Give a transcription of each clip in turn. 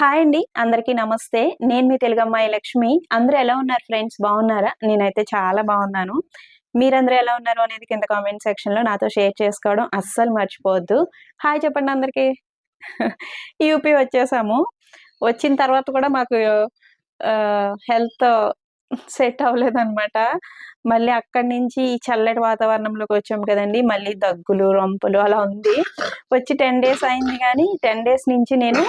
Hi అండి అందరికీ నమస్తే. నేను మీ తెలుగు అమ్మాయి లక్ష్మి. అందరూ ఎలా ఉన్నారు ఫ్రెండ్స్? బాగున్నారా? నేనైతే చాలా బాగున్నాను. మీరందరూ ఎలా ఉన్నారు అనేది కింద కామెంట్ సెక్షన్లో నాతో షేర్ చేసుకోవడం అస్సలు మర్చిపోవద్దు. హాయ్ చెప్పండి అందరికీ. యూపీ వచ్చేసాము. వచ్చిన తర్వాత కూడా మాకు హెల్త్ సెట్ అవ్వలేదన్నమాట. మళ్ళీ అక్కడి నుంచి ఈ చల్లటి వాతావరణంలోకి వచ్చాము కదండి. మళ్ళీ దగ్గులు రొంపులు అలా ఉంది. వచ్చి టెన్ డేస్ అయింది కానీ టెన్ డేస్ నుంచి నేను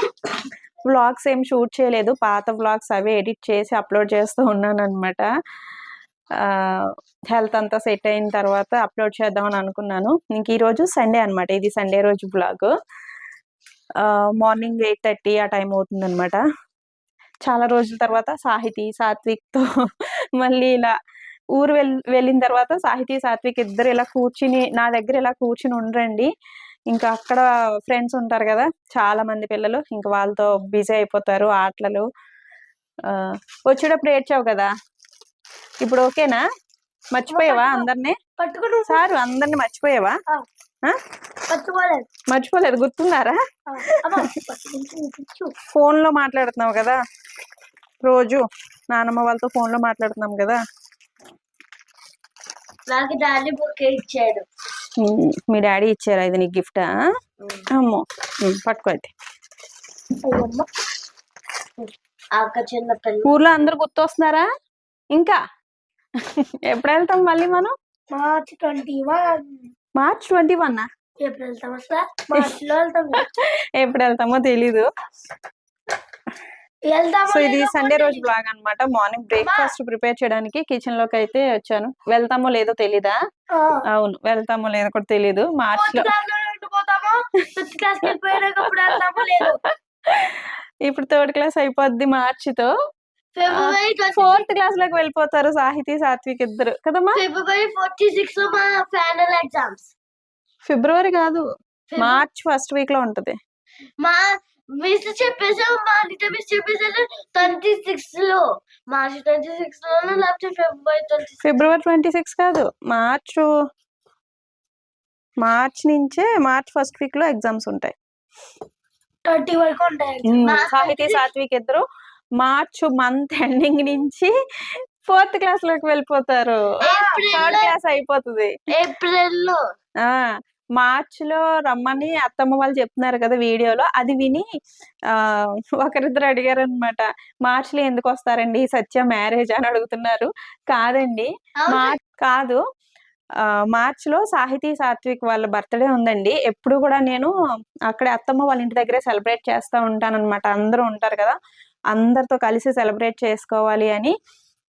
వ్లాగ్స్ ఏం షూట్ చేయలేదు. పాత వ్లాగ్స్ అవి ఎడిట్ చేసి అప్లోడ్ చేస్తూ ఉన్నాను అనమాట హెల్త్ అంతా సెట్ అయిన తర్వాత అప్లోడ్ చేద్దామని అనుకున్నాను. ఇంక ఈరోజు సండే అనమాట ఇది సండే రోజు బ్లాగ్ మార్నింగ్ ఎయిట్ థర్టీ ఆ టైం అవుతుంది అనమాట చాలా రోజుల తర్వాత సాహితీ సాత్విక్తో మళ్ళీ ఇలా ఊరు వెళ్ వెళ్ళిన తర్వాత సాహితీ సాత్విక్ ఇద్దరు ఇలా కూర్చుని నా దగ్గర ఇలా కూర్చుని ఉండరండి ఇంకా అక్కడ ఫ్రెండ్స్ ఉంటారు కదా చాలా మంది పిల్లలు. ఇంకా వాళ్ళతో బిజీ అయిపోతారు ఆటలు. వచ్చేటప్పుడు ఏడ్చావు కదా? ఇప్పుడు ఓకేనా మర్చిపోయావా అందరినీ? సారు అందరిని మర్చిపోయావా? మర్చిపోలేదు. గుర్తున్నారా ఫోన్లో మాట్లాడుతున్నావు కదా? రోజు నానమ్మ వాళ్ళతో ఫోన్లో మాట్లాడుతున్నాం కదా? నాకు డాడీ బుక్ ఇచ్చాడు. మీ డాడీ ఇచ్చారా ఇది నీకు గిఫ్టా? అమ్మో. పట్టుకో అయితే ఊర్లో అందరు గుర్తొస్తున్నారా? ఇంకా? ఎప్పుడు వెళ్తాం మళ్ళీ మనం? March twenty one. March twenty one ఎప్పుడు వెళ్తామో తెలీదు. సో ఇది సండే రోజు బ్లాగ్ అన్నమాట. మార్నింగ్ బ్రేక్ఫాస్ట్ ప్రిపేర్ చేయడానికి కిచెన్లోకి అయితే వచ్చాను. వెళ్తామో లేదో తెలీదా? అవును వెళ్తామో లేదో కూడా తెలీదు. మార్చ్లో ఇప్పుడు థర్డ్ క్లాస్ అయిపోద్ది మార్చ్తో. ఫిబ్రవరి ఫోర్త్ క్లాస్లోకి వెళ్ళిపోతారు సాహితీ సాత్విక్ ఇద్దరు. కదమ్మా? ఫిబ్రవరి ఫోర్టీ సిక్స్లో మా ఫైనల్ ఎగ్జామ్స్ ఫిబ్రవరి కాదు. మార్చ్ ఫస్ట్ వీక్లో ఉంటది. మా మిస్ చెప్పేసాం మా నిజ మిస్ చెప్పేసారు ట్వంటీ సిక్స్లో మార్చ్ ట్వంటీ సిక్స్లో లేకపోతే February twenty February twenty six కాదు. మార్చ్ మార్చ్ నుంచే మార్చ్ ఫస్ట్ వీక్లో ఎగ్జామ్స్ ఉంటాయి. ట్వంటీ వరకు ఉంటాయి సాహితీ సాత్విక్ ఇద్దరు. మార్చ్ మంత్ ఎండింగ్ నుంచి ఫోర్త్ క్లాస్లోకి వెళ్ళిపోతారు. థర్డ్ క్లాస్ అయిపోతుంది. ఏప్రిల్లో. మార్చ్లో రమ్మని అత్తమ్మ వాళ్ళు చెప్తున్నారు కదా వీడియోలో అది విని ఆ ఒకరిద్దరు అడిగారు అనమాట మార్చ్లో ఎందుకు వస్తారండి? సత్య మ్యారేజ్ అని అడుగుతున్నారు. కాదండి. మార్చ్ కాదు. ఆ, మార్చ్లో సాహితీ సాత్విక్ వాళ్ళ బర్త్డే ఉందండి. ఎప్పుడు కూడా నేను అక్కడే అత్తమ్మ వాళ్ళ ఇంటి దగ్గరే సెలబ్రేట్ చేస్తూ ఉంటాను అనమాట అందరూ ఉంటారు కదా. అందరితో కలిసి సెలబ్రేట్ చేసుకోవాలి అని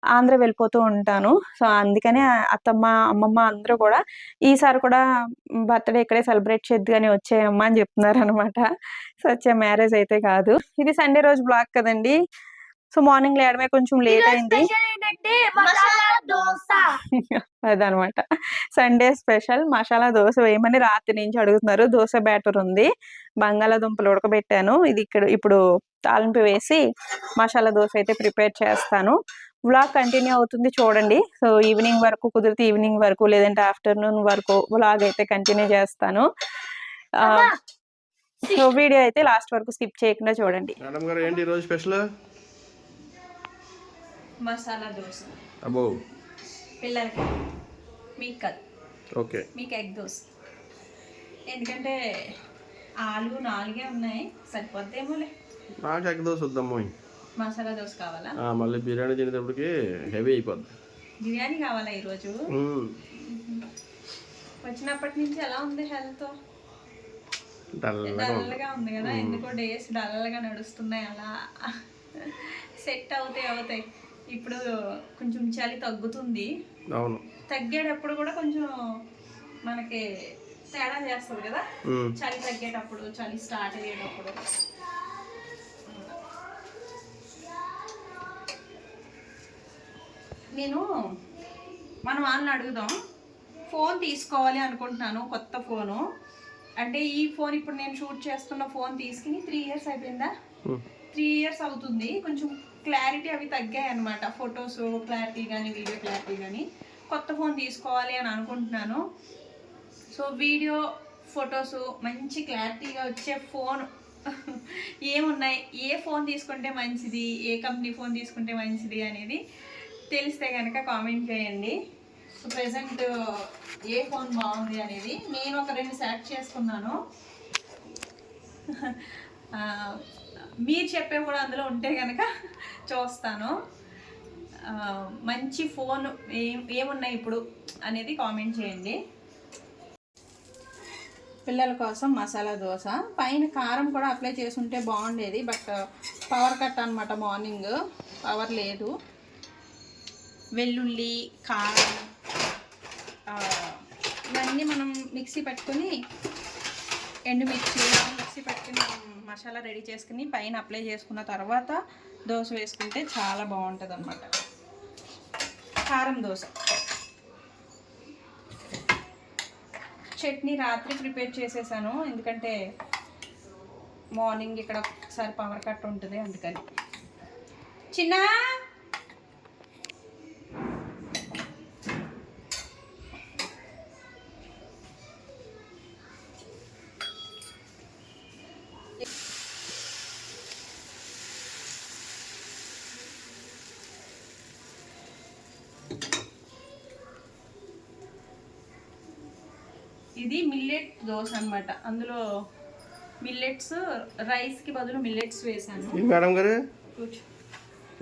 ఆంధ్ర వెళ్ళిపోతూ ఉంటాను. సో అందుకనే అత్తమ్మ అమ్మమ్మ అందరూ కూడా ఈసారి కూడా బర్త్డే ఇక్కడే సెలబ్రేట్ చేద్దు కానీ వచ్చేయమ్మా అని చెప్తున్నారు అనమాట సో వచ్చే మ్యారేజ్ అయితే కాదు. ఇది సండే రోజు బ్లాక్ కదండి. సో మార్నింగ్ లేడమే కొంచెం లేట్ అయింది. అదనమాట సండే స్పెషల్ మసాలా దోశ వేయమని రాత్రి నుంచి అడుగుతున్నారు. దోశ బ్యాటర్ ఉంది. బంగాళాదుంపలు ఉడకబెట్టాను. ఇది ఇక్కడ ఇప్పుడు తాలింపు వేసి మసాలా దోశ అయితే ప్రిపేర్ చేస్తాను. వ్లాగ్ కంటిన్యూ అవుతుంది చూడండి. సో ఈవినింగ్ వరకు కుదిరితే ఈవినింగ్ వరకు లేదంటే ఆఫ్టర్నూన్ వరకు వ్లాగ్ అయితే కంటిన్యూ చేస్తాను. సో వీడియో అయితే లాస్ట్ వరకు స్కిప్ చేయకుండా చూడండి. మేడం గారు ఏంటి ఈరోజు స్పెషల్ మసాలా దోశ. అబ్బో. పిల్లలకి. మీకు కాదు. ఓకే. మీకు ఎగ్ దోశ. ఎందుకంటే ఆలు నాలుగే ఉన్నాయి. సరిపోద్దేమోలే. నాకు ఎగ్ దోశ వద్దమ్మో. మసాలా దోశ కావాలా? మళ్ళీ బిర్యానీ తినేటప్పటికి హెవీ అయిపోద్ది. బిర్యానీ కావాలా ఈరోజు. వచ్చినప్పటి నుంచి ఎలా ఉంది హెల్త్? డల్గా ఉంది. కదా ఎందుకో డేస్ డల్గా నడుస్తున్నాయి అలా. సెట్ అవుతాయి అవుతాయి. ఇప్పుడు కొంచెం చలి తగ్గుతుంది. అవును. తగ్గేటప్పుడు కూడా కొంచెం మనకి తేడా చేస్తుంది కదా. చలి తగ్గేటప్పుడు చలి స్టార్ట్ అయ్యేటప్పుడు. నేను మనం వాళ్ళని అడుగుదాం. ఫోన్ తీసుకోవాలి అనుకుంటున్నాను కొత్త ఫోను. అంటే ఈ ఫోన్ ఇప్పుడు నేను షూట్ చేస్తున్న ఫోన్ తీసుకుని త్రీ ఇయర్స్ అయిపోయిందా. త్రీ ఇయర్స్ అవుతుంది. కొంచెం క్లారిటీ అవి తగ్గాయి అనమాట ఫొటోస్ క్లారిటీ కానీ వీడియో క్లారిటీ కానీ కొత్త ఫోన్ తీసుకోవాలి అని అనుకుంటున్నాను. సో వీడియో ఫొటోస్ మంచి క్లారిటీగా వచ్చే ఫోన్. ఏమున్నాయి? ఏ ఫోన్ తీసుకుంటే మంచిది? ఏ కంపెనీ ఫోన్ తీసుకుంటే మంచిది అనేది తెలిస్తే కనుక కామెంట్ చేయండి. సో ప్రజెంట్ ఏ ఫోన్ బాగుంది అనేది నేను ఒక రెండు సెలెక్ట్ చేసుకున్నాను. మీరు చెప్పే కూడా అందులో ఉంటే కనుక చూస్తాను. మంచి ఫోన్ ఏం ఏమున్నాయి ఇప్పుడు అనేది కామెంట్ చేయండి. పిల్లల కోసం మసాలా దోశ. పైన కారం కూడా అప్లై చేసుంటే బాగుండేది బట్ పవర్ కట్ అనమాట మార్నింగ్ పవర్ లేదు. వెల్లుల్లి కారం ఇవన్నీ మనం మిక్సీ పెట్టుకొని ఎండుమిర్చి మిక్సీ పెట్టుకుని మనం మసాలా రెడీ చేసుకుని పైన అప్లై చేసుకున్న తర్వాత దోశ వేసుకుంటే చాలా బాగుంటుంది అనమాట కారం దోశ. చట్నీ రాత్రి ప్రిపేర్ చేసేసాను ఎందుకంటే మార్నింగ్ ఇక్కడ ఒకసారి పవర్ కట్ ఉంటుంది అందుకని. చిన్న! ఇది మిల్లెట్ దోశ అన్నమాట. అందులో మిల్లెట్స్ రైస్కి బదులు మిల్లెట్స్ వేసాను. మేడం గారు?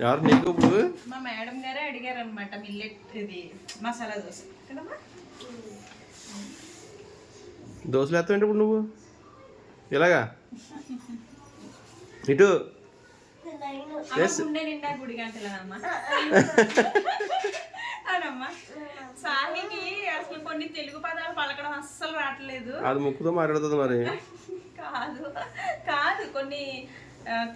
ఎవరు నీకు ఇప్పుడు? మా మేడం గారే అడిగారు అనమాట మిల్లెట్ ఇది మసాలా దోశ. కదమ్మా దోశలు ఎత్తావు ఇప్పుడు నువ్వు? ఇలాగా? ఇటు? గుండె నిండా అనమ్మా సాహికి అసలు కొన్ని తెలుగు పదాలు పలకడం అస్సలు రావట్లేదు. అది ముక్కుతో మాట్లాడుతుంది మరి. కాదు కాదు కొన్ని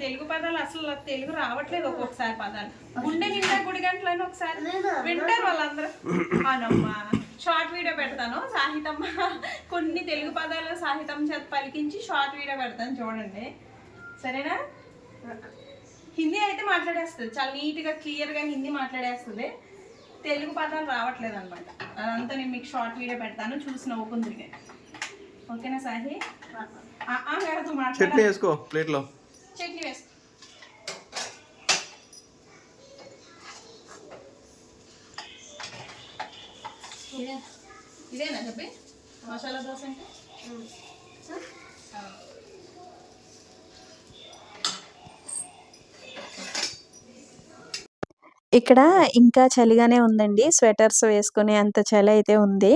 తెలుగు పదాలు అసలు తెలుగు రావట్లేదు ఒక్కొక్కసారి పదాలు. గుండె నిండా గుడి గంటలని ఒకసారి వింటారు వాళ్ళందరూ. అవునమ్మా. షార్ట్ వీడియో పెడతాను సాహితమ్మ. కొన్ని తెలుగు పదాలు సాహితం చేత పలికించి షార్ట్ వీడియో పెడతాను చూడండి. సరేనా? హిందీ అయితే మాట్లాడేస్తుంది. చాలా నీట్గా క్లియర్గా హిందీ మాట్లాడేస్తుంది. తెలుగు పదాలు రావట్లేదు అనమాట అదంతా నేను మీకు షార్ట్ వీడియో పెడతాను. చూసి నవ్వుకుందిరిగా ఓకేనా సాహి? ఆ, ఆ, కాదు చట్నీ వేసుకో ప్లేట్లో. చట్నీ వేసుకో. ఇదేనా చెప్పి? మసాలా దోశ అంటే? ఇక్కడ ఇంకా చలిగానే ఉందండి. స్వెటర్స్ వేసుకునే అంత చలి అయితే ఉంది.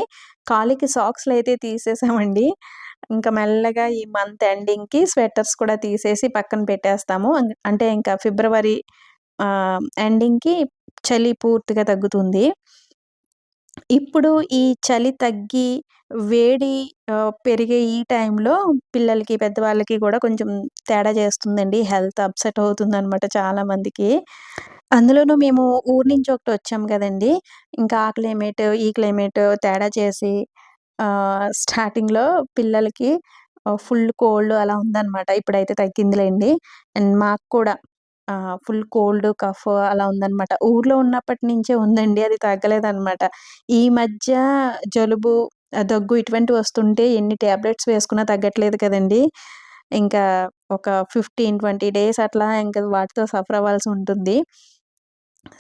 కాలికి సాక్స్లు అయితే తీసేసామండి. ఇంకా మెల్లగా ఈ మంత్ ఎండింగ్కి స్వెటర్స్ కూడా తీసేసి పక్కన పెట్టేస్తాము. అంటే ఇంకా ఫిబ్రవరి ఎండింగ్కి చలి పూర్తిగా తగ్గుతుంది. ఇప్పుడు ఈ చలి తగ్గి వేడి పెరిగే ఈ టైంలో పిల్లలకి పెద్దవాళ్ళకి కూడా కొంచెం తేడా చేస్తుందండి. హెల్త్ అప్సెట్ అవుతుంది అనమాట చాలా మందికి అందులోనూ మేము ఊరు నుంచి ఒకటి వచ్చాం కదండి. ఇంకా ఆ క్లైమేట్ ఈ క్లైమేట్ తేడా చేసి స్టార్టింగ్లో పిల్లలకి ఫుల్ కోల్డ్ అలా ఉందన్నమాట. ఇప్పుడైతే తగ్గిందిలేండి. అండ్ మాకు కూడా ఫుల్ కోల్డ్ కఫ్ అలా ఉందన్నమాట. ఊర్లో ఉన్నప్పటి నుంచే ఉందండి అది తగ్గలేదన్నమాట. ఈ మధ్య జలుబు దగ్గు ఇటువంటివి వస్తుంటే ఎన్ని టాబ్లెట్స్ వేసుకున్నా తగ్గట్లేదు కదండి. ఇంకా ఒక ఫిఫ్టీన్ ట్వంటీ డేస్ అట్లా ఇంకా వాటితో సఫర్ అవ్వాల్సి ఉంటుంది.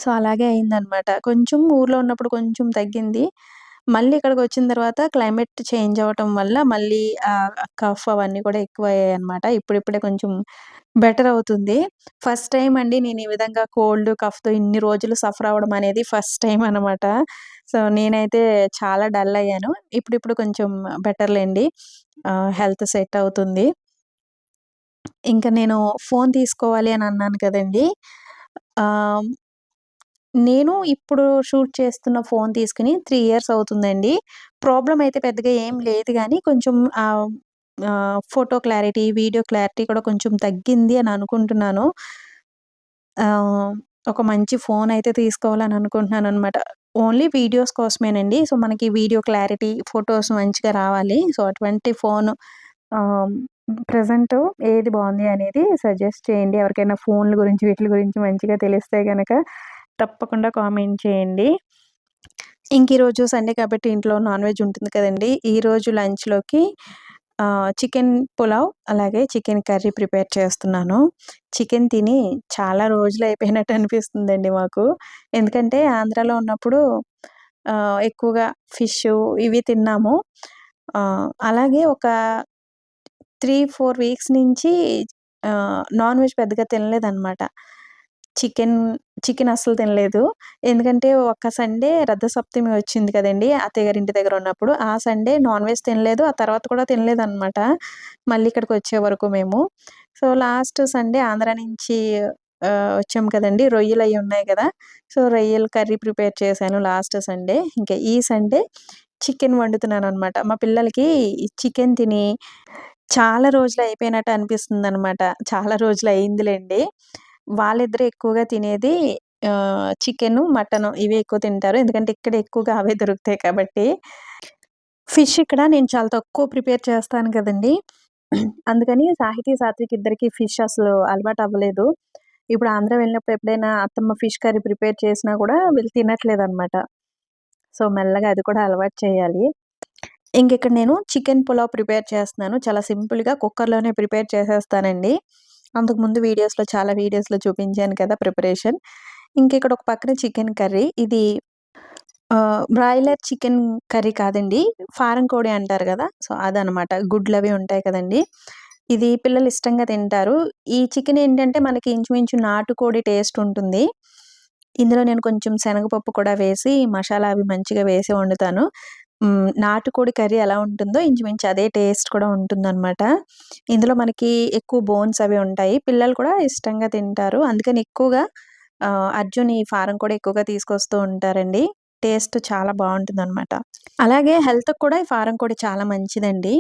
సో అలాగే అయిందనమాట కొంచెం ఊర్లో ఉన్నప్పుడు కొంచెం తగ్గింది. మళ్ళీ ఇక్కడికి వచ్చిన తర్వాత క్లైమేట్ చేంజ్ అవ్వటం వల్ల మళ్ళీ కఫ్ అవన్నీ కూడా ఎక్కువ అయ్యాయి అనమాట ఇప్పుడిప్పుడే కొంచెం బెటర్ అవుతుంది. ఫస్ట్ టైం అండి నేను ఈ విధంగా కోల్డ్ కఫ్తో ఇన్ని రోజులు సఫర్ అవ్వడం అనేది ఫస్ట్ టైం అనమాట సో నేనైతే చాలా డల్ అయ్యాను. ఇప్పుడిప్పుడు కొంచెం బెటర్లేండి హెల్త్ సెట్ అవుతుంది. ఇంకా నేను ఫోన్ తీసుకోవాలి అని అన్నాను కదండి. నేను ఇప్పుడు షూట్ చేస్తున్న ఫోన్ తీసుకుని త్రీ ఇయర్స్ అవుతుందండి. ప్రాబ్లం అయితే పెద్దగా ఏం లేదు కానీ కొంచెం ఫోటో క్లారిటీ వీడియో క్లారిటీ కూడా కొంచెం తగ్గింది అని అనుకుంటున్నాను. ఒక మంచి ఫోన్ అయితే తీసుకోవాలని అనుకుంటున్నాను అనమాట ఓన్లీ వీడియోస్ కోసమేనండి. సో మనకి వీడియో క్లారిటీ ఫొటోస్ మంచిగా రావాలి. సో అటువంటి ఫోన్ ప్రజెంట్ ఏది బాగుంది అనేది సజెస్ట్ చేయండి. ఎవరికైనా ఫోన్ల గురించి వీటి గురించి మంచిగా తెలిస్తే కనుక తప్పకుండా కామెంట్ చేయండి. ఇంక ఈరోజు సండే కాబట్టి ఇంట్లో నాన్ వెజ్ ఉంటుంది కదండి. ఈరోజు లంచ్లోకి చికెన్ పులావ్ అలాగే చికెన్ కర్రీ ప్రిపేర్ చేస్తున్నాను. చికెన్ తిని చాలా రోజులు అయిపోయినట్టు అనిపిస్తుందండి మాకు. ఎందుకంటే ఆంధ్రాలో ఉన్నప్పుడు ఎక్కువగా ఫిష్ ఇవి తిన్నాము. అలాగే ఒక త్రీ ఫోర్ వీక్స్ నుంచి నాన్ వెజ్ పెద్దగా తినలేదన్నమాట. చికెన్ చికెన్ అస్సలు తినలేదు. ఎందుకంటే ఒక్క సండే రథసప్తమి వచ్చింది కదండి అత్తయ్య ఇంటి దగ్గర ఉన్నప్పుడు. ఆ సండే నాన్ వెజ్ తినలేదు ఆ తర్వాత కూడా తినలేదు అనమాట మళ్ళీ ఇక్కడికి వచ్చే వరకు మేము. సో లాస్ట్ సండే ఆంధ్ర నుంచి వచ్చాము కదండి రొయ్యలు అవి ఉన్నాయి కదా. సో రొయ్యలు కర్రీ ప్రిపేర్ చేశాను లాస్ట్ సండే. ఇంకా ఈ సండే చికెన్ వండుతున్నాను అనమాట మా పిల్లలకి చికెన్ తిని చాలా రోజులు అయిపోయినట్టు అనిపిస్తుంది అనమాట చాలా రోజులు అయిందిలేండి. వాళ్ళిద్దరు ఎక్కువగా తినేది చికెన్ మటన్ ఇవి ఎక్కువ తింటారు. ఎందుకంటే ఇక్కడ ఎక్కువగా అవే దొరుకుతాయి కాబట్టి. ఫిష్ ఇక్కడ నేను చాలా తక్కువ ప్రిపేర్ చేస్తాను కదండి. అందుకని సాహితీ సాత్విక్ ఇద్దరికి ఫిష్ అసలు అలవాటు అవ్వలేదు. ఇప్పుడు ఆంధ్ర వెళ్ళినప్పుడు ఎప్పుడైనా అత్తమ్మ ఫిష్ కర్రీ ప్రిపేర్ చేసినా కూడా వీళ్ళు తినట్లేదు అనమాట సో మెల్లగా అది కూడా అలవాటు చేయాలి. ఇంక ఇక్కడ నేను చికెన్ పులావ్ ప్రిపేర్ చేస్తున్నాను. చాలా సింపుల్గా కుక్కర్లోనే ప్రిపేర్ చేసేస్తానండి. అంతకుముందు వీడియోస్లో చాలా వీడియోస్లో చూపించాను కదా ప్రిపరేషన్. ఇంక ఇక్కడ ఒక పక్కన చికెన్ కర్రీ. ఇది బ్రాయిలర్ చికెన్ కర్రీ కాదండి. ఫారం కోడి అంటారు కదా. సో అదనమాట గుడ్లు అవి ఉంటాయి కదండి. ఇది పిల్లలు ఇష్టంగా తింటారు. ఈ చికెన్ ఏంటంటే మనకి ఇంచుమించు నాటుకోడి టేస్ట్ ఉంటుంది. ఇందులో నేను కొంచెం శనగపప్పు కూడా వేసి మసాలా అవి మంచిగా వేసి వండుతాను. నాటుకోడి కర్రీ ఎలా ఉంటుందో ఇంచుమించు అదే టేస్ట్ కూడా ఉంటుందన్నమాట. ఇందులో మనకి ఎక్కువ బోన్స్ అవి ఉంటాయి. పిల్లలు కూడా ఇష్టంగా తింటారు. అందుకని ఎక్కువగా అర్జున్ ఈ ఫారం కూడా ఎక్కువగా తీసుకొస్తూ ఉంటారండి. టేస్ట్ చాలా బాగుంటుంది అనమాట అలాగే హెల్త్ కూడా ఈ ఫారం కూడా చాలా మంచిదండి.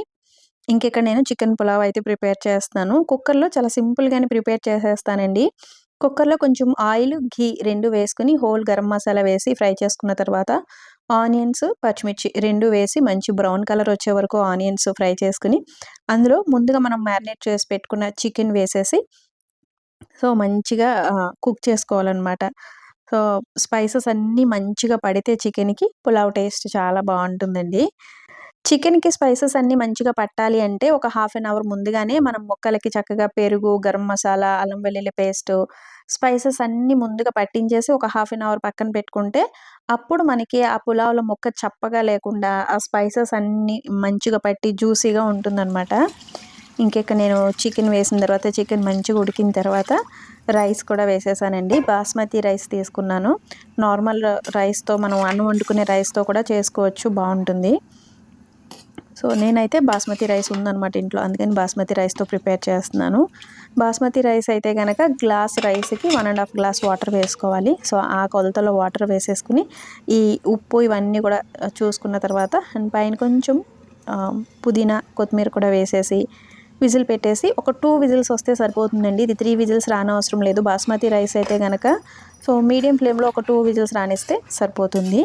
ఇంకెక్కడ నేను చికెన్ పులావ్ అయితే ప్రిపేర్ చేస్తాను కుక్కర్లో చాలా సింపుల్గానే ప్రిపేర్ చేసేస్తానండి. కుక్కర్లో కొంచెం ఆయిల్ ఘీ రెండు వేసుకుని హోల్ గరం మసాలా వేసి ఫ్రై చేసుకున్న తర్వాత ఆనియన్స్ పచ్చిమిర్చి రెండు వేసి మంచి బ్రౌన్ కలర్ వచ్చే వరకు ఆనియన్స్ ఫ్రై చేసుకుని అందులో ముందుగా మనం మ్యారినేట్ చేసి పెట్టుకున్న చికెన్ వేసేసి సో మంచిగా కుక్ చేసుకోవాలన్నమాట. సో స్పైసెస్ అన్నీ మంచిగా పడితే చికెన్కి పులావ్ టేస్ట్ చాలా బాగుంటుందండి. చికెన్కి స్పైసెస్ అన్నీ మంచిగా పట్టాలి అంటే ఒక హాఫ్ అన్ అవర్ ముందుగానే మనం ముక్కలకి చక్కగా పెరుగు గరం మసాలా అల్లం వెల్లుల్లి పేస్ట్ స్పైసెస్ అన్నీ ముందుగా పట్టించేసి ఒక హాఫ్ అన్ అవర్ పక్కన పెట్టుకుంటే అప్పుడు మనకి ఆ పులావ్లో ముక్క చప్పగా లేకుండా ఆ స్పైసెస్ అన్నీ మంచిగా పట్టి జ్యూసీగా ఉంటుందన్నమాట. ఇంకెక్క నేను చికెన్ వేసిన తర్వాత చికెన్ మంచిగా ఉడికిన తర్వాత రైస్ కూడా వేసేసానండి. బాస్మతి రైస్ తీసుకున్నాను. నార్మల్ రైస్తో మనం అన్నం వండుకునే రైస్తో కూడా చేసుకోవచ్చు. బాగుంటుంది. సో నేనైతే బాస్మతి రైస్ ఉందన్నమాట ఇంట్లో. అందుకని బాస్మతి రైస్తో ప్రిపేర్ చేస్తున్నాను. బాస్మతి రైస్ అయితే కనుక గ్లాస్ రైస్కి one and half glass water వేసుకోవాలి. సో ఆ కొలతలో వాటర్ వేసేసుకుని ఈ ఉప్పు ఇవన్నీ కూడా చూసుకున్న తర్వాత అండ్ పైన కొంచెం పుదీనా కొత్తిమీర కూడా వేసేసి విజిల్ పెట్టేసి ఒక టూ విజిల్స్ వస్తే సరిపోతుందండి. ఇది త్రీ విజిల్స్ రానవసరం లేదు. బాస్మతి రైస్ అయితే కనుక సో మీడియం ఫ్లేమ్లో ఒక టూ విజిల్స్ రానిస్తే సరిపోతుంది.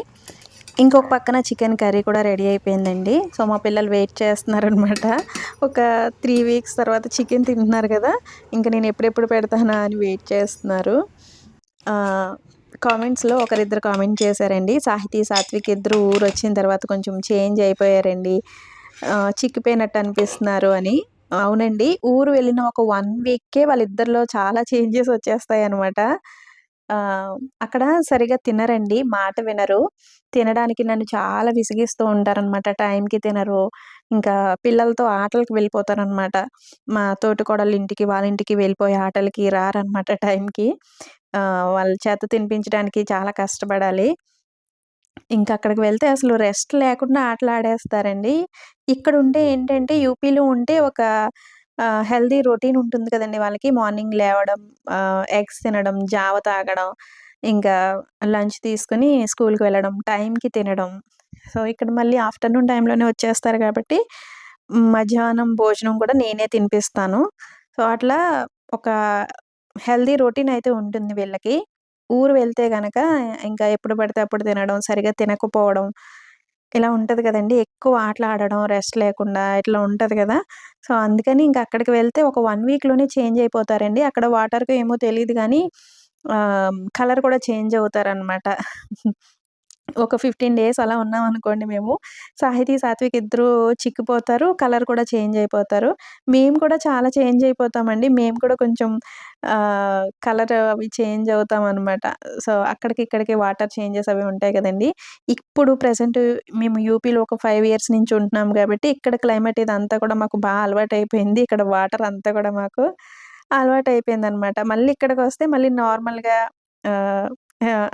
ఇంకొక పక్కన చికెన్ కర్రీ కూడా రెడీ అయిపోయిందండి. సో మా పిల్లలు వెయిట్ చేస్తున్నారనమాట ఒక త్రీ వీక్స్ తర్వాత చికెన్ తింటున్నారు కదా ఇంకా నేను ఎప్పుడెప్పుడు పెడతానా అని వెయిట్ చేస్తున్నారు. కామెంట్స్లో ఒకరిద్దరు కామెంట్ చేశారండి. సాహితీ సాత్విక్ ఇద్దరు ఊరు వచ్చిన తర్వాత కొంచెం చేంజ్ అయిపోయారండి. చిక్కిపోయినట్టు అనిపిస్తున్నారు అని. అవునండి ఊరు వెళ్ళిన ఒక వన్ వీక్కే వాళ్ళిద్దరిలో చాలా చేంజెస్ వచ్చేస్తాయి అనమాట అక్కడ సరిగా తినరండి. మాట వినరు. తినడానికి నన్ను చాలా విసిగిస్తూ ఉంటారనమాట. టైంకి తినరు. ఇంకా పిల్లలతో ఆటలకు వెళ్ళిపోతారనమాట. మా తోటికోడళ్ళ ఇంటికి వాళ్ళ ఇంటికి వెళ్ళిపోయి ఆటలకి రారనమాట టైంకి. వాళ్ళ చేత తినిపించడానికి చాలా కష్టపడాలి. ఇంకా అక్కడికి వెళ్తే అసలు రెస్ట్ లేకుండా ఆటలు ఆడేస్తారండి. ఇక్కడ ఉంటే ఏంటంటే యూపీలో ఉంటే ఒక హెల్దీ రొటీన్ ఉంటుంది కదండి వాళ్ళకి. మార్నింగ్ లేవడం ఎగ్స్ తినడం జావ తాగడం ఇంకా లంచ్ తీసుకుని స్కూల్కి వెళ్ళడం టైంకి తినడం. సో ఇక్కడ మళ్ళీ ఆఫ్టర్నూన్ టైంలోనే వచ్చేస్తారు కాబట్టి మధ్యాహ్నం భోజనం కూడా నేనే తినిపిస్తాను. సో అట్లా ఒక హెల్దీ రొటీన్ అయితే ఉంటుంది వీళ్ళకి. ఊరు వెళ్తే గనక ఇంకా ఎప్పుడు పడితే అప్పుడు తినడం సరిగా తినకపోవడం ఇలా ఉంటుంది కదండి ఎక్కువ ఆటలు ఆడడం, రెస్ట్ లేకుండా ఇట్లా ఉంటుంది కదా సో, అందుకని ఇంక అక్కడికి వెళ్తే ఒక వన్ వీక్‌లోనే చేంజ్ అయిపోతారండి. అక్కడ వాటర్కు ఏమో తెలియదు కానీ కలర్ కూడా చేంజ్ అవుతారనమాట. ఒక 15 డేస్ అలా ఉన్నాం అనుకోండి మేము. సాహితీ, సాత్విక్ ఇద్దరూ చిక్కిపోతారు. కలర్ కూడా చేంజ్ అయిపోతారు. మేము కూడా చాలా చేంజ్ అయిపోతామండి. మేము కూడా కొంచెం కలర్ అవి చేంజ్ అవుతాం అనమాట సో, అక్కడికి ఇక్కడికి వాటర్ చేంజెస్ అవి ఉంటాయి కదండీ! ఇప్పుడు ప్రజెంట్ మేము యూపీలో ఒక ఫైవ్ ఇయర్స్ నుంచి ఉంటున్నాం కాబట్టి ఇక్కడ క్లైమేట్ ఇదంతా కూడా మాకు బాగా అలవాటు అయిపోయింది ఇక్కడ వాటర్ అంతా కూడా మాకు అలవాటు అయిపోయింది అనమాట మళ్ళీ ఇక్కడికి వస్తే మళ్ళీ నార్మల్‌గా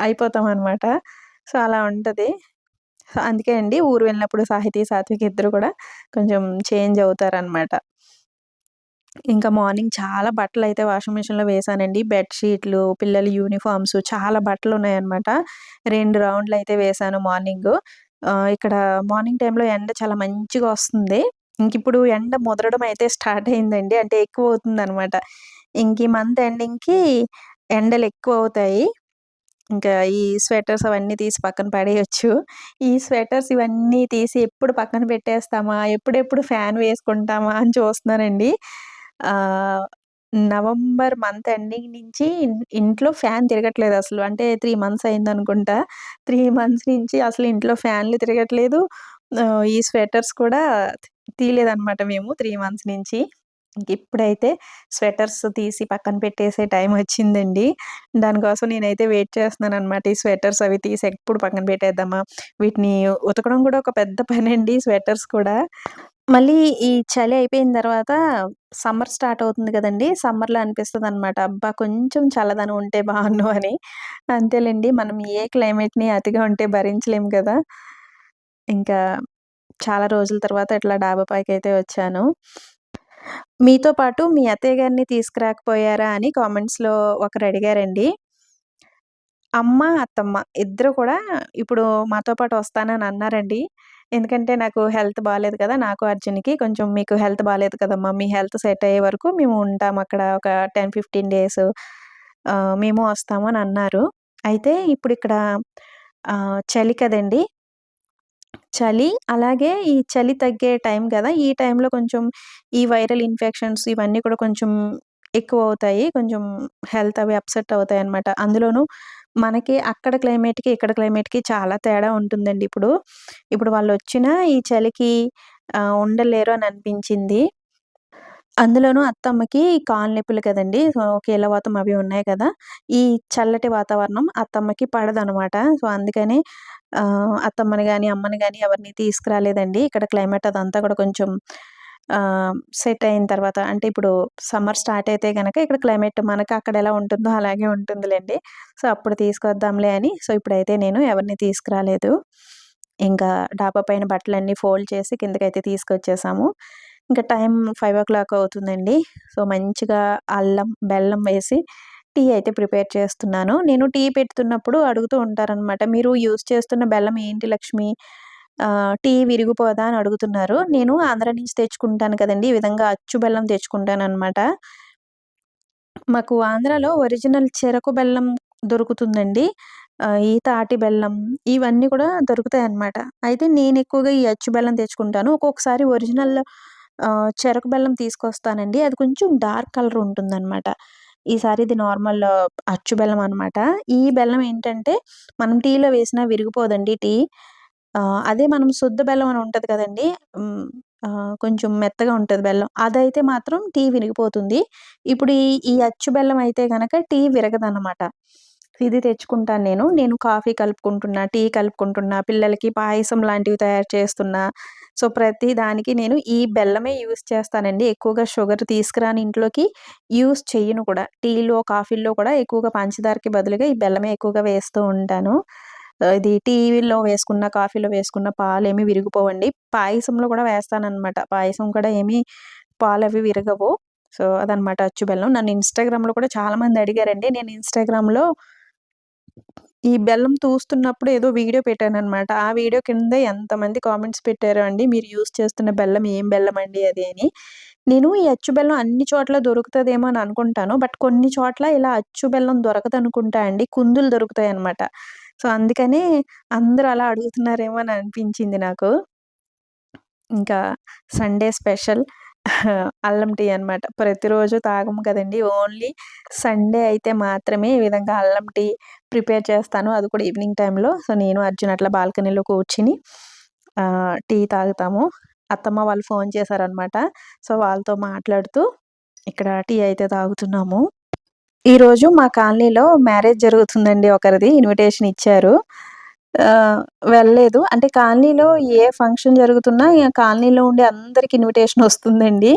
అయిపోతాం అనమాట సో, అలా ఉంటుంది సో, అందుకే అండి ఊరు వెళ్ళినప్పుడు సాహితీ, సాత్విక్ ఇద్దరు కూడా కొంచెం చేంజ్ అవుతారనమాట. ఇంకా మార్నింగ్ చాలా బట్టలయితే వాషింగ్ మిషన్‌లో వేశానండి. బెడ్షీట్లు పిల్లల యూనిఫార్మ్స్ చాలా బట్టలున్నాయనమాట. 2 రౌండ్‌లయితే వేశాను వేసాను మార్నింగ్ ఇక్కడ మార్నింగ్ టైంలో ఎండ చాలా మంచిగా వస్తుంది. ఇంకిప్పుడు ఎండ ముదరడం అయితే స్టార్ట్ అయిందండి. అంటే ఎక్కువ అవుతుంది అనమాట ఇంక ఈ మంత్ ఎండింగ్‌కి ఎండలు ఎక్కువ అవుతాయి ఇంకా ఈ స్వెటర్స్ అవన్నీ తీసి పక్కన పడేయచ్చు ఈ స్వెటర్స్ ఇవన్నీ తీసి ఎప్పుడు పక్కన పెట్టేస్తామా? ఎప్పుడెప్పుడు ఫ్యాన్ వేసుకుంటామా? అని చూస్తున్నానండి. నవంబర్ మంత్ ఎండింగ్ నుంచి ఇంట్లో ఫ్యాన్ తిరగట్లేదు అసలు అంటే త్రీ మంత్స్ అయింది అనుకుంటా త్రీ మంత్స్ నుంచి అసలు ఇంట్లో ఫ్యాన్‌లు తిరగట్లేదు. ఈ స్వెటర్స్ కూడా తీయలేదనమాట మేము త్రీ మంత్స్ నుంచి. ఇంకిప్పుడైతే స్వెటర్స్ తీసి పక్కన పెట్టేసే టైం వచ్చిందండి. దానికోసం నేనైతే వెయిట్ చేస్తున్నాననమాట. ఈ స్వెటర్స్ అవి తీసి ఎప్పుడు పక్కన పెట్టేద్దామా? వీటిని ఉతకడం కూడా ఒక పెద్ద పని అండి స్వెటర్స్ కూడా. మళ్ళీ ఈ చలి అయిపోయిన తర్వాత సమ్మర్ స్టార్ట్ అవుతుంది కదండి సమ్మర్‌లో అనిపిస్తుంది అనమాట అబ్బా! కొంచెం చల్లదనం ఉంటే బాగుండు అని. అంతేలేండి మనం ఏ క్లైమేట్‌ని అతిగా ఉంటే భరించలేము కదా! ఇంకా చాలా రోజుల తర్వాత ఇట్లా డాబా పైకైతే వచ్చాను. మీతో పాటు మీ అత్తయ్య గారిని తీసుకురాకపోయారా? అని కామెంట్స్‌లో ఒకరు అడిగారండి అమ్మ, అత్తమ్మ ఇద్దరు కూడా ఇప్పుడు మాతో పాటు వస్తానని అన్నారండి. ఎందుకంటే నాకు హెల్త్ బాగాలేదు కదా! నాకు, అర్జున్‌కి కొంచెం మీకు హెల్త్ బాగాలేదు కదమ్మా! మీ హెల్త్ సెట్ అయ్యే వరకు మేము ఉంటాం అక్కడ ఒక 10, 15 డేస్. మేము వస్తాము అని అన్నారు. అయితే ఇప్పుడిక్కడ ఇక్కడ చలి కదండీ! చలి అలాగే ఈ చలి తగ్గే టైం కదా! ఈ టైంలో కొంచెం ఈ వైరల్ ఇన్ఫెక్షన్స్ ఇవన్నీ కూడా కొంచెం ఎక్కువ అవుతాయి కొంచెం హెల్త్ అవి అప్సెట్ అవుతాయి అనమాట అందులోనూ మనకి అక్కడ క్లైమేట్‌కి, ఇక్కడ క్లైమేట్‌కి చాలా తేడా ఉంటుందండి ఇప్పుడు. ఇప్పుడు వాళ్ళు వచ్చిన ఈ చలికి ఉండలేరు అని అనిపించింది. అందులోనూ అత్తమ్మకి కాలు నొప్పులు కదండీ! సో, కీళ్ళవాతం అవి ఉన్నాయి కదా! ఈ చల్లటి వాతావరణం అత్తమ్మకి పడదనమాట. సో, అందుకని అత్తమ్మని కానీ అమ్మని కానీ ఎవరిని తీసుకురాలేదండి. ఇక్కడ క్లైమేట్ అదంతా కూడా కొంచెం సెట్ అయిన తర్వాత అంటే ఇప్పుడు సమ్మర్ స్టార్ట్ అయితే కనుక ఇక్కడ క్లైమేట్ మనకు అక్కడ ఎలా ఉంటుందో అలాగే ఉంటుందిలేండి సో, అప్పుడు తీసుకొద్దాంలే అని సో, ఇప్పుడైతే నేను ఎవరిని తీసుకురాలేదు. ఇంకా డాబా పైన బట్టలన్నీ ఫోల్డ్ చేసి కిందకైతే తీసుకొచ్చేసాము. ఇంకా టైం 5:00 అవుతుందండి. సో, మంచిగా అల్లం, బెల్లం వేసి టీ అయితే ప్రిపేర్ చేస్తున్నాను. నేను టీ పెడుతున్నప్పుడు అడుగుతూ ఉంటారనమాట. మీరు యూజ్ చేస్తున్న బెల్లం ఏంటి లక్ష్మి? టీ విరిగిపోదా అని అడుగుతున్నారు. నేను ఆంధ్ర నుంచి తెచ్చుకుంటాను కదండి ఈ విధంగా అచ్చు బెల్లం తెచ్చుకుంటాను అనమాట మాకు ఆంధ్రాలో ఒరిజినల్ చెరకు బెల్లం దొరుకుతుందండి. ఈ తాటి బెల్లం ఇవన్నీ కూడా దొరుకుతాయి అన్నమాట అయితే నేను ఎక్కువగా ఈ అచ్చు బెల్లం తెచ్చుకుంటాను. ఒక్కొక్కసారి ఒరిజినల్ చెరకు బెల్లం తీసుకొస్తానండి. అది కొంచెం డార్క్ కలర్ ఉంటుందన్నమాట. ఈసారి ఇది నార్మల్ అచ్చు బెల్లం అనమాట. ఈ బెల్లం ఏంటంటే మనం టీలో వేసినా విరిగిపోదండి టీ. అదే మనం శుద్ధ బెల్లం అని ఉంటుంది కదండి కొంచెం మెత్తగా ఉంటుంది బెల్లం. అదైతే మాత్రం టీ విరిగిపోతుంది. ఇప్పుడు ఈ ఈ అచ్చు బెల్లం అయితే గనక టీ విరగదనమాట. ఇది తెచ్చుకుంటాను నేను. నేను కాఫీ కలుపుకుంటున్నా, టీ కలుపుకుంటున్నా, పిల్లలకి పాయసం లాంటివి తయారు చేస్తున్నా. సో, ప్రతి దానికి నేను ఈ బెల్లమే యూస్ చేస్తానండి. ఎక్కువగా షుగర్ తీసుకురాని ఇంట్లోకి. యూస్ చెయ్యను కూడా. టీలో, కాఫీల్లో కూడా ఎక్కువగా పంచదారకి బదులుగా ఈ బెల్లమే ఎక్కువగా వేస్తూ ఉంటాను. ఇది టీవీలో వేసుకున్న, కాఫీలో వేసుకున్న పాలు ఏమి విరిగిపోవండి. పాయసంలో కూడా వేస్తాననమాట. పాయసం కూడా ఏమి అవి విరగవు. సో, అదనమాట అచ్చు బెల్లం. నన్ను ఇన్‌స్టాగ్రామ్‌లో కూడా చాలామంది అడిగారండి. నేను ఇన్‌స్టాగ్రామ్‌లో ఈ బెల్లం తూస్తున్నప్పుడు ఏదో వీడియో పెట్టాను అనమాట ఆ వీడియో కింద ఎంతమంది కామెంట్స్ పెట్టారో అండి. మీరు యూజ్ చేస్తున్న బెల్లం ఏం బెల్లం అండి అది అని. నేను ఈ అచ్చు బెల్లం అన్ని చోట్ల దొరుకుతుందేమో అని అనుకుంటాను. బట్ కొన్ని చోట్ల ఇలా అచ్చు బెల్లం దొరకదు అనుకుంటా అండి. కుందులు దొరుకుతాయి అనమాట సో, అందుకనే అందరూ అలా అడుగుతున్నారేమో అని అనిపించింది నాకు. ఇంకా సండే స్పెషల్ అల్లం టీ అనమాట. ప్రతిరోజు తాగము కదండీ! ఓన్లీ సండే అయితే మాత్రమే ఈ విధంగా అల్లం టీ ప్రిపేర్ చేస్తాను. అది కూడా ఈవినింగ్ టైంలో. సో, నేను అర్జున్ అట్లా బాల్కనీలో కూర్చుని టీ తాగుతాము. అత్తమ్మ వాళ్ళు ఫోన్ చేశారనమాట. సో, వాళ్ళతో మాట్లాడుతూ ఇక్కడ టీ అయితే తాగుతున్నాము. ఈరోజు మా కాలనీలో మ్యారేజ్ జరుగుతుందండి ఒకరిది. ఇన్విటేషన్ ఇచ్చారు. వెళ్ళలేదు. అంటే కాలనీలో ఏ ఫంక్షన్ జరుగుతున్నా కాలనీలో ఉండే అందరికి ఇన్విటేషన్ వస్తుందండి.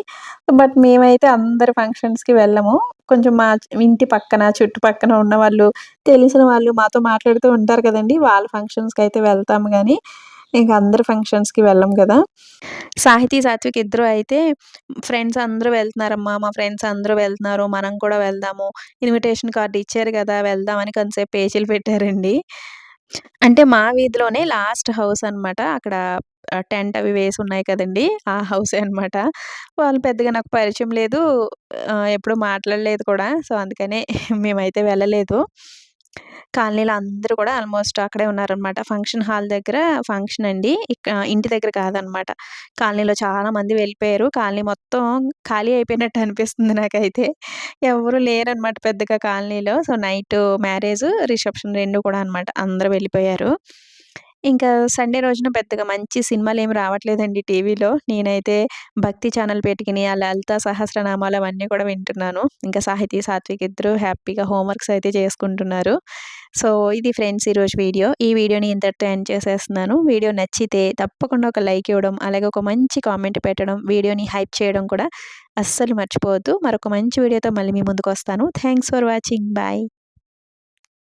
బట్ మేమైతే అందరి ఫంక్షన్స్‌కి వెళ్ళము. కొంచెం మా ఇంటి పక్కన, చుట్టుపక్కన ఉన్న వాళ్ళు తెలిసిన వాళ్ళు మాతో మాట్లాడుతూ ఉంటారు కదండి వాళ్ళ ఫంక్షన్స్కి అయితే వెళ్తాము కానీ ఇంక అందరి ఫంక్షన్స్‌కి వెళ్ళం కదా సాహితీ, సాత్విక్ ఇద్దరు అయితే ఫ్రెండ్స్ అందరూ వెళ్తున్నారమ్మా, మా ఫ్రెండ్స్ అందరూ వెళ్తున్నారు. మనం కూడా వెళ్దాము. ఇన్విటేషన్ కార్డ్ ఇచ్చారు కదా వెళ్దామని కొంతసేపు పేచీలు పెట్టారండి. అంటే మా వీధిలోనే లాస్ట్ హౌస్ అనమాట. అక్కడ టెంట్ అవి వేసి ఉన్నాయి కదండీ! ఆ హౌసే అనమాట. వాళ్ళు పెద్దగా నాకు పరిచయం లేదు. ఆహ్, ఎప్పుడు మాట్లాడలేదు కూడా. సో, అందుకనే మేమైతే వెళ్ళలేదు. కాలనీలో అందరూ కూడా ఆల్మోస్ట్ అక్కడే ఉన్నారనమాట. ఫంక్షన్ హాల్ దగ్గర ఫంక్షన్ అండి. ఇంటి దగ్గర కాదనమాట. కాలనీలో చాలా మంది వెళ్ళిపోయారు. కాలనీ మొత్తం ఖాళీ అయిపోయినట్టు అనిపిస్తుంది నాకైతే. ఎవరు లేరనమాట పెద్దగా కాలనీలో. సో, నైట్ మ్యారేజ్, రిసెప్షన్ రెండు కూడా అనమాట. అందరూ వెళ్ళిపోయారు. ఇంకా సండే రోజున పెద్దగా మంచి సినిమాలు ఏమి రావట్లేదండి టీవీలో. నేనైతే భక్తి ఛానల్ పెట్టుకుని ఆ లలిత సహస్రనామాలు అవన్నీ కూడా వింటున్నాను. ఇంకా సాహితీ, సాత్విక్ ఇద్దరు హ్యాపీగా హోంవర్క్స్ అయితే చేసుకుంటున్నారు. సో, ఇది ఫ్రెండ్స్ ఈరోజు వీడియో. ఈ వీడియోని ఇంతటితో ఎండ్ చేసేస్తున్నాను. వీడియో నచ్చితే తప్పకుండా ఒక లైక్ ఇవ్వడం, అలాగే ఒక మంచి కామెంట్ పెట్టడం, వీడియోని హైప్ చేయడం కూడా అస్సలు మర్చిపోవద్దు. మరొక మంచి వీడియోతో మళ్ళీ మీ ముందుకొస్తాను. Thanks for watching. బాయ్.